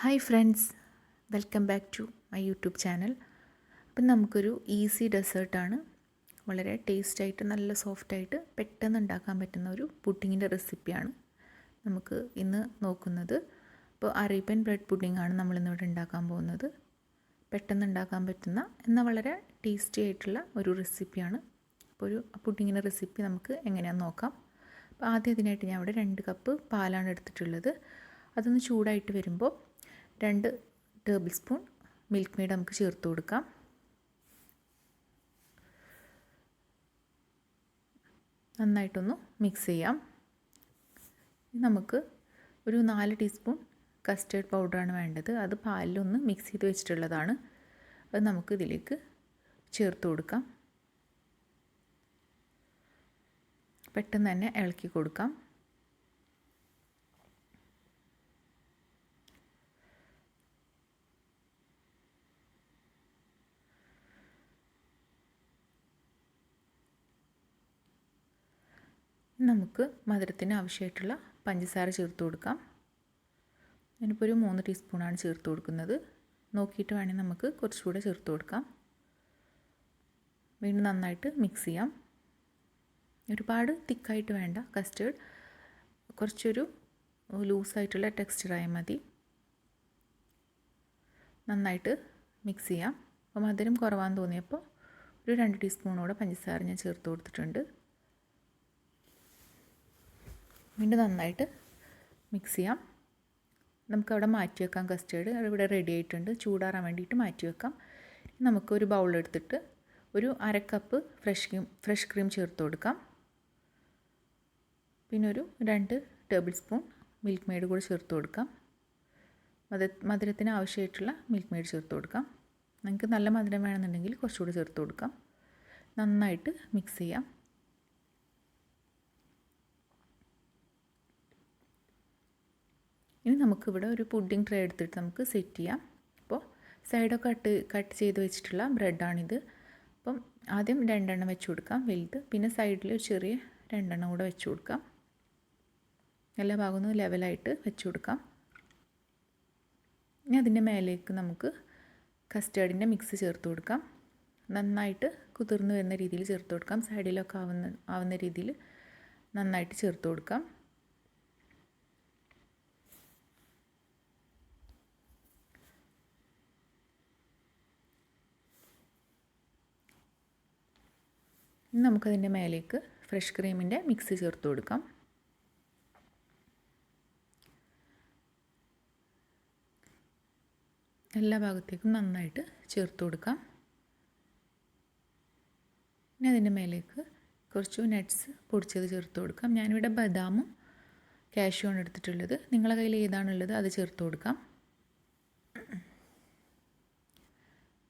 Hi friends welcome back to my YouTube channel അപ്പം നമുക്കൊരു easy ഡെസേർട്ടാണ് വളരെ ടേസ്റ്റായിട്ട് നല്ല സോഫ്റ്റായിട്ട് പെട്ടെന്ന് ഉണ്ടാക്കാൻ പറ്റുന്ന ഒരു പുഡിങ്ങിന്റെ റെസിപ്പിയാണ് നമുക്ക് ഇന്ന് നോക്കുന്നത്. അപ്പോൾ അറേബ്യൻ ബ്രെഡ് പുഡിങ്ങാണ് നമ്മളിന്നിവിടെ ഉണ്ടാക്കാൻ പോകുന്നത്. പെട്ടെന്ന് ഉണ്ടാക്കാൻ പറ്റുന്ന എന്നാൽ വളരെ ടേസ്റ്റി ആയിട്ടുള്ള ഒരു റെസിപ്പിയാണ് അപ്പോൾ ഒരു പുഡിങ്ങിന്റെ റെസിപ്പി നമുക്ക് എങ്ങനെയാണെന്ന് നോക്കാം. അപ്പോൾ ആദ്യം ഇതിനായിട്ട് ഞാൻ ഇവിടെ രണ്ട് കപ്പ് പാലാണ് എടുത്തിട്ടുള്ളത്. അതൊന്ന് ചൂടായിട്ട് വരുമ്പോൾ രണ്ട് ടേബിൾ സ്പൂൺ മിൽക്ക് മെയ്ഡ് നമുക്ക് ചേർത്ത് കൊടുക്കാം. നന്നായിട്ടൊന്ന് മിക്സ് ചെയ്യാം. നമുക്ക് ഒരു നാല് ടീസ്പൂൺ കസ്റ്റേർഡ് പൗഡറാണ് വേണ്ടത്. അത് പാലിലൊന്ന് മിക്സ് ചെയ്ത് വെച്ചിട്ടുള്ളതാണ്. അത് നമുക്ക് ഇതിലേക്ക് ചേർത്ത് കൊടുക്കാം. പെട്ടെന്ന് തന്നെ ഇളക്കി കൊടുക്കാം. നമുക്ക് മധുരത്തിന് ആവശ്യമായിട്ടുള്ള പഞ്ചസാര ചേർത്ത് കൊടുക്കാം. ഞാനിപ്പോൾ ഒരു മൂന്ന് ടീസ്പൂണാണ് ചേർത്ത് കൊടുക്കുന്നത്. നോക്കിയിട്ട് വേണമെങ്കിൽ നമുക്ക് കുറച്ചുകൂടെ ചേർത്ത് കൊടുക്കാം. വീണ്ടും നന്നായിട്ട് മിക്സ് ചെയ്യാം. ഒരുപാട് തിക്കായിട്ട് വേണ്ട കസ്റ്റേർഡ് കുറച്ചൊരു ലൂസായിട്ടുള്ള ടെക്സ്ചറായാൽ മതി. നന്നായിട്ട് മിക്സ് ചെയ്യാം. അപ്പോൾ മധുരം കുറവാന്ന് തോന്നിയപ്പോൾ ഒരു രണ്ട് ടീസ്പൂണോടെ പഞ്ചസാര ഞാൻ ചേർത്ത് കൊടുത്തിട്ടുണ്ട്. വീണ്ടും നന്നായിട്ട് മിക്സ് ചെയ്യാം. നമുക്കവിടെ മാറ്റി വെക്കാം കസ്റ്റേർഡ് ഇവിടെ റെഡി ആയിട്ടുണ്ട്. ചൂടാറാൻ വേണ്ടിയിട്ട് മാറ്റി വെക്കാം. നമുക്കൊരു ബൗൾ എടുത്തിട്ട് ഒരു അര cup fresh cream fresh cream ചേർത്ത് കൊടുക്കാം. പിന്നെ ഒരു രണ്ട് ടേബിൾ സ്പൂൺ മിൽക്ക് മെയ്ഡ് കൂടി ചേർത്ത് കൊടുക്കാം. മധു മധുരത്തിന് ആവശ്യമായിട്ടുള്ള മിൽക്ക് മെയ്ഡ് ചേർത്ത് കൊടുക്കാം. നിങ്ങൾക്ക് നല്ല മധുരം വേണമെന്നുണ്ടെങ്കിൽ കുറച്ചുകൂടി ചേർത്ത് കൊടുക്കാം. നന്നായിട്ട് മിക്സ് ചെയ്യാം. ഇനി നമുക്കിവിടെ ഒരു പുഡിംഗ് ട്രേ എടുത്തിട്ട് നമുക്ക് സെറ്റ് ചെയ്യാം. അപ്പോൾ സൈഡൊക്കെ കട്ട് കട്ട് ചെയ്ത് വെച്ചിട്ടുള്ള ബ്രെഡാണിത്. അപ്പം ആദ്യം രണ്ടെണ്ണം വെച്ച് കൊടുക്കാം വലുത്. പിന്നെ സൈഡിൽ ഒരു ചെറിയ രണ്ടെണ്ണം കൂടെ വെച്ച് കൊടുക്കാം. എല്ലാ ഭാഗവും ലെവലായിട്ട് വെച്ച് കൊടുക്കാം. ഇനി അതിന്റെ മേലേക്ക് നമുക്ക് കസ്റ്റേർഡിന്റെ മിക്സ് ചേർത്ത് കൊടുക്കാം. നന്നായിട്ട് കുതിർന്ന് വരുന്ന രീതിയിൽ ചേർത്ത് കൊടുക്കാം. സൈഡിലൊക്കെ ആവുന്ന ആവുന്ന രീതിയിൽ നന്നായിട്ട് ചേർത്ത് കൊടുക്കാം. ഇനി നമുക്കതിന്റെ മേലേക്ക് ഫ്രഷ് ക്രീമിന്റെ മിക്സ് ചേർത്ത് കൊടുക്കാം. എല്ലാ ഭാഗത്തേക്കും നന്നായിട്ട് ചേർത്ത് കൊടുക്കാം. ഇനി അതിന്റെ മേലേക്ക് കുറച്ച് നട്ട്സ് പൊടിച്ചത് ചേർത്ത് കൊടുക്കാം. ഞാനിവിടെ ബദാമും കാഷ്യുമാണ് എടുത്തിട്ടുള്ളത്. നിങ്ങളുടെ കയ്യിൽ ഏതാണുള്ളത് അത് ചേർത്ത് കൊടുക്കാം.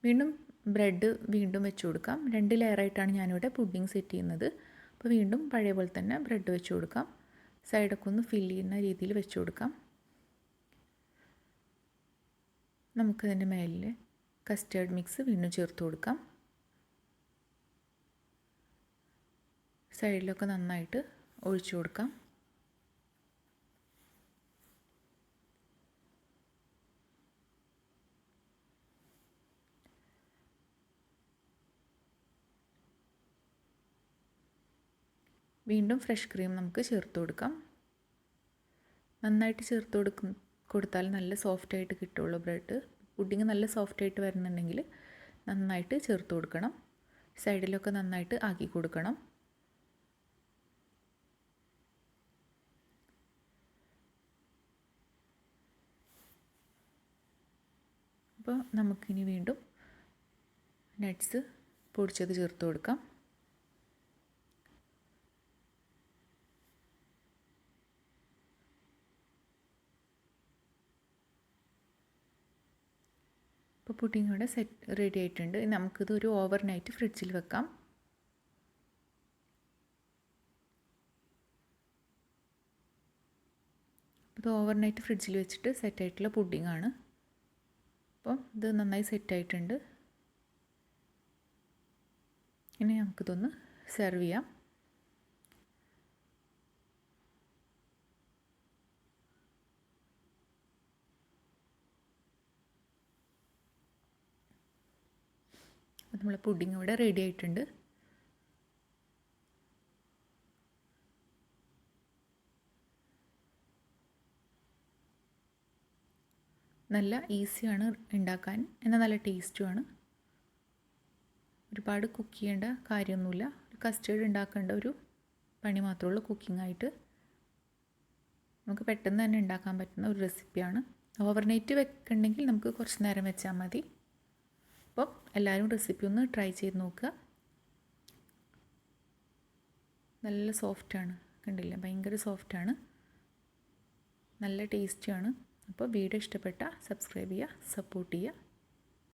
വീണ്ടും ബ്രെഡ് വീണ്ടും വെച്ച് കൊടുക്കാം. രണ്ട് ലെയറായിട്ടാണ് ഞാനിവിടെ പുഡിങ് സെറ്റ് ചെയ്യുന്നത്. അപ്പോൾ വീണ്ടും പഴയ പോലെ തന്നെ ബ്രെഡ് വെച്ച് കൊടുക്കാം. സൈഡൊക്കെ ഒന്ന് ഫില്ല് ചെയ്യുന്ന രീതിയിൽ വെച്ച് കൊടുക്കാം. നമുക്കതിന്റെ മേലിൽ കസ്റ്റേർഡ് മിക്സ് വീണ്ടും ചേർത്ത് കൊടുക്കാം. സൈഡിലൊക്കെ നന്നായിട്ട് ഒഴിച്ചു കൊടുക്കാം. വീണ്ടും ഫ്രഷ് ക്രീം നമുക്ക് ചേർത്ത് കൊടുക്കാം. നന്നായിട്ട് ചേർത്ത് കൊടുക്ക കൊടുത്താൽ നല്ല സോഫ്റ്റ് ആയിട്ട് കിട്ടുള്ളൂ ബ്രെഡ്. പുഡിങ് നല്ല സോഫ്റ്റ് ആയിട്ട് വരുന്നുണ്ടെങ്കിൽ നന്നായിട്ട് ചേർത്ത് കൊടുക്കണം. സൈഡിലൊക്കെ നന്നായിട്ട് ആക്കി കൊടുക്കണം. അപ്പോൾ നമുക്കിനി വീണ്ടും നട്ട്സ് പൊടിച്ചത് ചേർത്ത് കൊടുക്കാം. ഇപ്പോൾ പുഡിംഗ് ഇവിടെ സെറ്റ് റെഡി ആയിട്ടുണ്ട്. നമുക്കിത് ഒരു ഓവർ നൈറ്റ് ഫ്രിഡ്ജിൽ വെക്കാം. ഇത് ഓവർ നൈറ്റ് ഫ്രിഡ്ജിൽ വെച്ചിട്ട് സെറ്റ് ആയിട്ടുള്ള പുഡിംഗ് ആണ്. അപ്പം ഇത് നന്നായി സെറ്റ് ആയിട്ടുണ്ട്. ഇനി നമുക്കിതൊന്ന് സെർവ് ചെയ്യാം. അപ്പോൾ നമ്മളെ പുഡിംഗ് ഇവിടെ റെഡി ആയിട്ടുണ്ട്. നല്ല ഈസിയാണ് ഉണ്ടാക്കാൻ. എന്നാൽ നല്ല ടേസ്റ്റുമാണ് ഒരുപാട് കുക്ക് ചെയ്യേണ്ട കാര്യമൊന്നുമില്ല. ഒരു കസ്റ്റേർഡ് ഉണ്ടാക്കേണ്ട ഒരു പണി മാത്രമേ ഉള്ളൂ കുക്കിംഗ് ആയിട്ട്. നമുക്ക് പെട്ടെന്ന് തന്നെ ഉണ്ടാക്കാൻ പറ്റുന്ന ഒരു റെസിപ്പിയാണ് ഓവർനൈറ്റ് വെക്കുന്നുണ്ടെങ്കിൽ നമുക്ക് കുറച്ച് നേരം വെച്ചാൽ മതി. അപ്പോൾ എല്ലാവരും റെസിപ്പി ഒന്ന് ട്രൈ ചെയ്ത് നോക്കുക. നല്ല സോഫ്റ്റാണ് കണ്ടില്ല? ഭയങ്കര സോഫ്റ്റാണ് നല്ല ടേസ്റ്റിയാണ് അപ്പോൾ വീഡിയോ ഇഷ്ടപ്പെട്ട സബ്സ്ക്രൈബ് ചെയ്യുക സപ്പോർട്ട് ചെയ്യുക.